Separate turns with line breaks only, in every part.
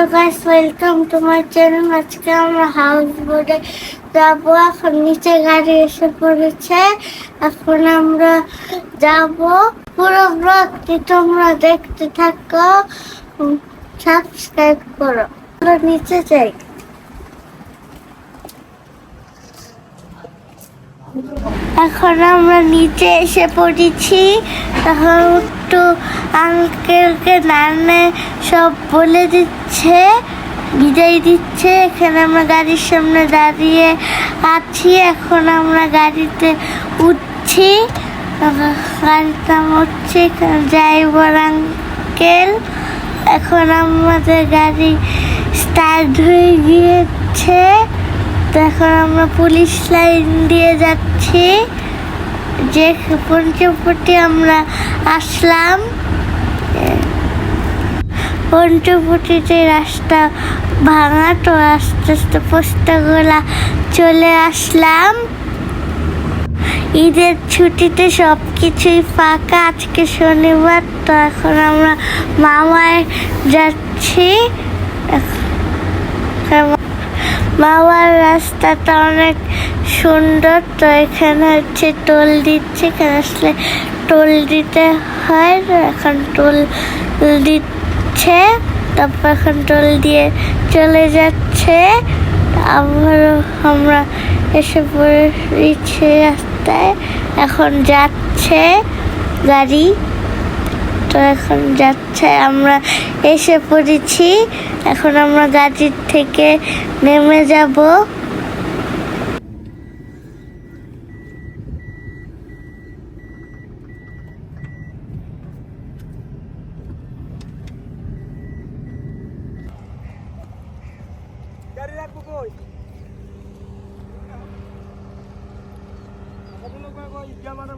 Welcome to my channel. আজকে আমরা house বোটে যাব। এখন নিচে গাড়ি এসে পড়েছে। এখন আমরা যাব। পুরো ব্লগটি তোমরা দেখতে থাকো। সাবস্ক্রাইব করো। আমরা নিচে যাই। এখন আমরা নিচে এসে পড়েছি। তখন একটু আঙ্কেলকে নানে সব বলে দিচ্ছে, বিদায় দিচ্ছে। এখানে আমরা গাড়ির সামনে দাঁড়িয়ে আছি। এখন আমরা গাড়িতে উঠছি। গাড়িতে আমরা উঠছি ড্রাইভার আঙ্কেল এখন আমাদের গাড়ি স্টার্ট হয়ে গিয়েছে। তো এখন আমরা পুলিশ লাইন দিয়ে যাচ্ছি। যে পঞ্চবটি আমরা আসলাম পঞ্চবটিতে রাস্তা ভাঙা, তো আস্তে আস্তে পোস্টাগুলা চলে আসলাম। ঈদের ছুটিতে সব কিছুই ফাঁকা, আজকে শনিবার, তো এখন আমরা মামায় যাচ্ছি। মামার রাস্তাটা অনেক সুন্দর, তো এখানে হচ্ছে টোল দিচ্ছে। এখানে আসলে টোল দিতে হয় এখন টোল দিচ্ছে, তারপর এখন টোল দিয়ে চলে যাচ্ছে। আবারও আমরা এসে পড়েছি রাস্তায়। এখন যাচ্ছে গাড়ি। তো এখন যাচ্ছে আমরা এসে পড়েছি। এখন আমরা গাড়ির থেকে নেমে যাব।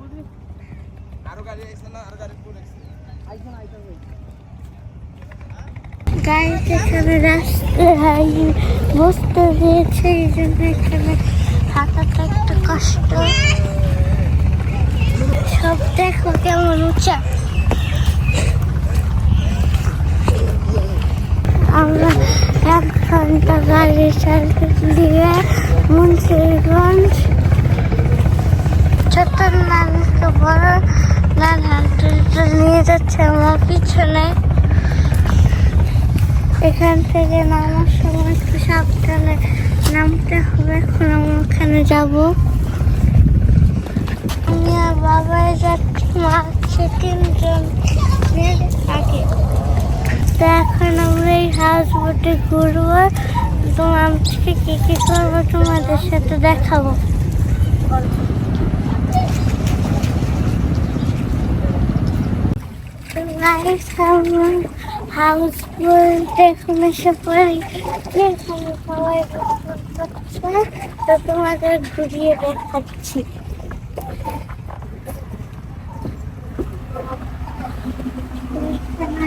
বুঝি
আরও গাড়ি আইছে না আরও গাড়ি ফুল আইছে
গাড়িতে এখানে রাস্তায় বসতে হয়েছে এই জন্য এখানে হাঁটাটা একটু কষ্ট। সব দেখো কেমন উঁচা। আমরা এক ঘণ্টা গাড়ি চালিয়ে দিয়ে মুন্সিগঞ্জ। ছোট নানকে বড় নান হাঁটতে নিয়ে যাচ্ছে আমার পিছনে। এখান থেকে নামার সময় একটু সাবধানে নামতে হবে, এখন আমরা ওখানে যাব। আমি আর বাবাই যাচ্ছি মা আছে তিনজন আগে। তো এখন আমরা এই হাউস বোটে ঘুরবো। তো আজকে কী কী করব তোমাদের সাথে দেখাবো। গাইস আমরা হাউস বলতে এখন এসে পড়ি এখানে সবাই তো তোমাদের ঘুরিয়ে দেখাচ্ছি বিছানা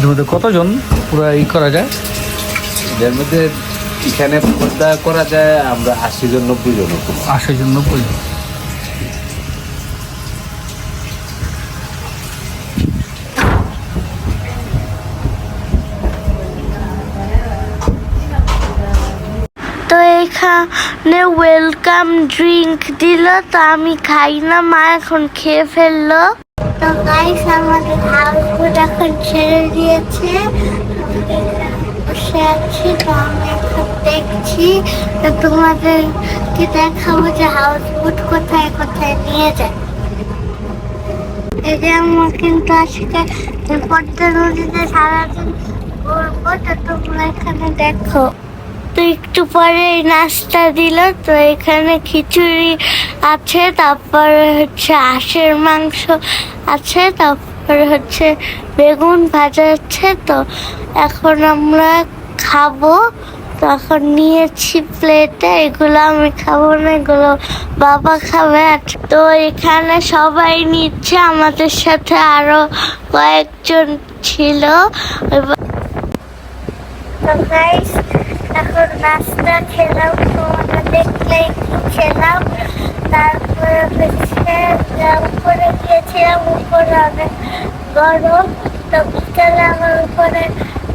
এর মধ্যে কতজন পুরো ই করা যায়?
এর মধ্যে এখানে পর্দা করা যায় আমরা আশি জন নব্বই জন।
আশি জন নব্বই জন।
তো এখানে ওয়েলকাম ড্রিঙ্ক দিল তো আমি খাই না মা এখন খেয়ে ফেলল। তো গাইস আমাদের হাউস বোট এখন ছেড়ে দিয়েছে। বসে আছি, তো আমি এখন দেখছি। তো তোমাদেরকে দেখাবো যে হাউস বোট কোথায় কোথায় নিয়ে যায়। এই যে আমরা কিন্তু আজকে পদ্মা নদীতে সারাদিন ঘুরবো, তো তোমরা এখানে দেখো। তো একটু পরে নাস্তা দিল। তো এখানে খিচুড়ি আছে, তারপরে হচ্ছে হাঁসের মাংস আছে, তারপরে হচ্ছে বেগুন ভাজা আছে। তো এখন আমরা খাব। তখন নিয়েছি প্লেটে এগুলো আমি খাব না, এগুলো বাবা খাবে। তো এখানে সবাই নিচ্ছে, আমাদের সাথে আরও কয়েকজন ছিল। এখন খেলাম তোমাকে দেখলে একটু খেলাম হচ্ছে উপরে গিয়েছিলাম, উপরে অনেক গরম। তো বিকালে আমার উপরে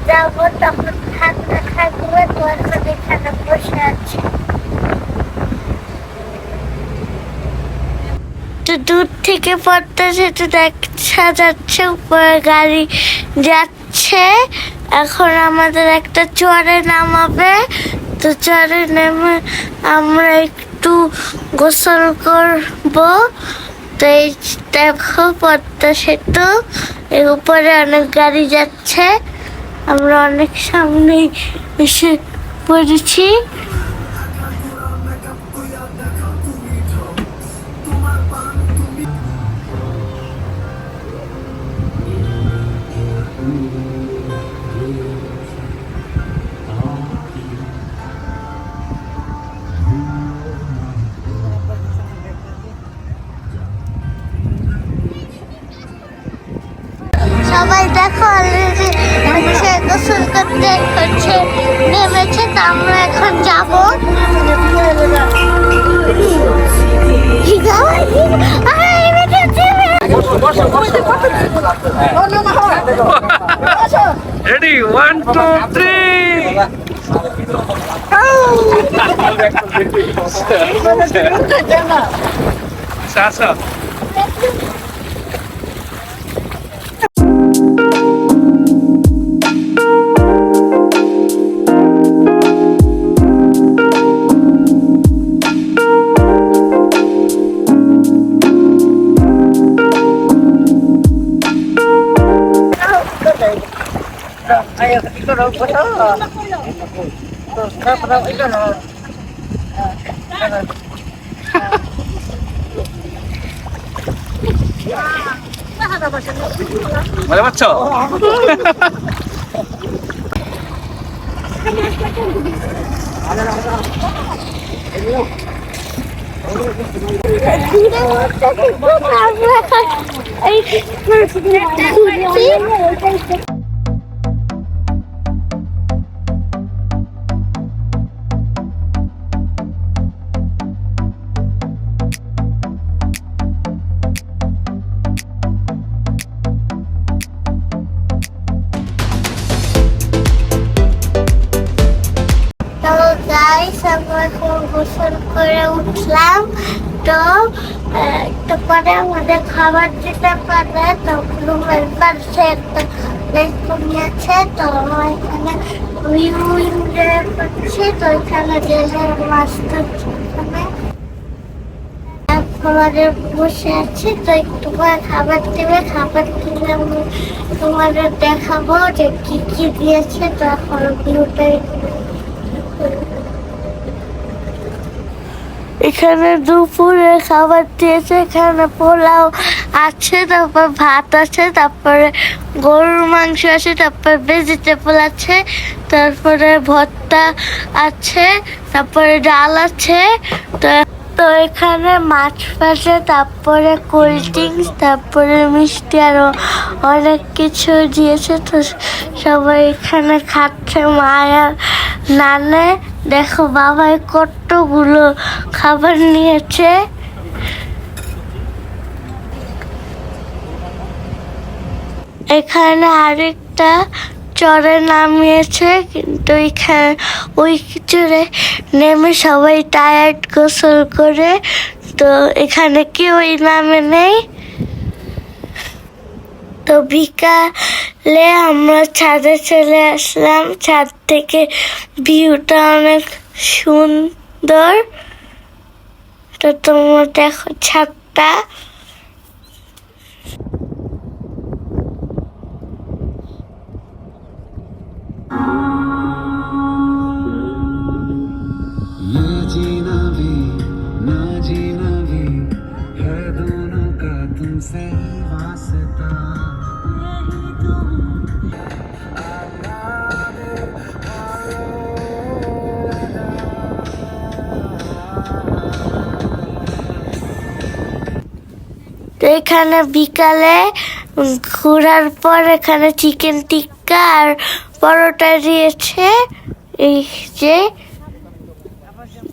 যাব, তখন ঠান্ডা থাকবে তো এখন বসে আছি। তো দূর থেকে পড়তে সেটা দেখা যাচ্ছে উপরে গাড়ি যাচ্ছে। এখন আমাদের একটা চরে নামাবে। তো চরে নেমে আমরা একটু গোসল করব। তো এই দেখো পদ্মা সেতু, এর উপরে অনেক গাড়ি যাচ্ছে। আমরা অনেক সামনেই এসে পড়েছি। সবাই দেখো অলরেডি হচ্ছে গোসল করতে হচ্ছে নেমেছে তো আমরা এখন যাব।
রেডি ওয়ান টু থ্রি আসো
betul. Betul, betul itu loh. Boleh maco. Ini একটু পরে আমাদের খাবার দিতে পারে তো রুমের পাশে একটা রেস্টুরেন্ট আছে তো আমরা এখানে করছি তো এখানে ধরছি এখানে আমাদের বসে আছি, তো একটু পরে খাবার দেবে, খাবার দিলে আমি তোমাদের দেখাবো যে কি কি দিয়েছে, তো এখন ভিউটা এখানে দুপুরে খাবার দিয়েছে, এখানে পোলাও আছে, তারপর ভাত আছে, তারপরে গরুর মাংস আছে, তারপরে ভেজিটেবল আছে, তারপরে ভর্তা আছে, তারপরে ডাল আছে, তো তো এখানে মাছ ভাজা, তারপরে কোল্ড ড্রিঙ্কস তারপরে মিষ্টি আরও অনেক কিছু দিয়েছে, তো সবাই এখানে খাচ্ছে মায়া নানে দেখো বাবাই কতগুলো খাবার নিয়েছে। এখানে আরেকটা চরে নামিয়েছে, কিন্তু এখানে ওই চরে নেমে সবাই টায়ার্ড গোসল করে। তো এখানে কেউই নামে নেই। তো বিকালে আমরা ছাদে চলে আসলাম। ছাদ থেকে ভিউটা অনেক সুন্দর। তো তোমরা দেখো ছাদটা।
ये
এখানে বিকালে ঘোরার পর এখানে চিকেন টিক্কা আর পরোটা দিয়েছে। এই যে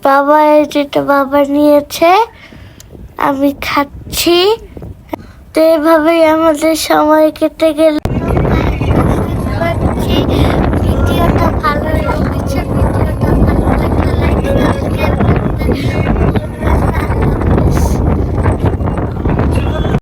বাবা যেটা বাবা নিয়েছে। আমি খাচ্ছি। তো এভাবেই আমাদের সময় কেটে গেল।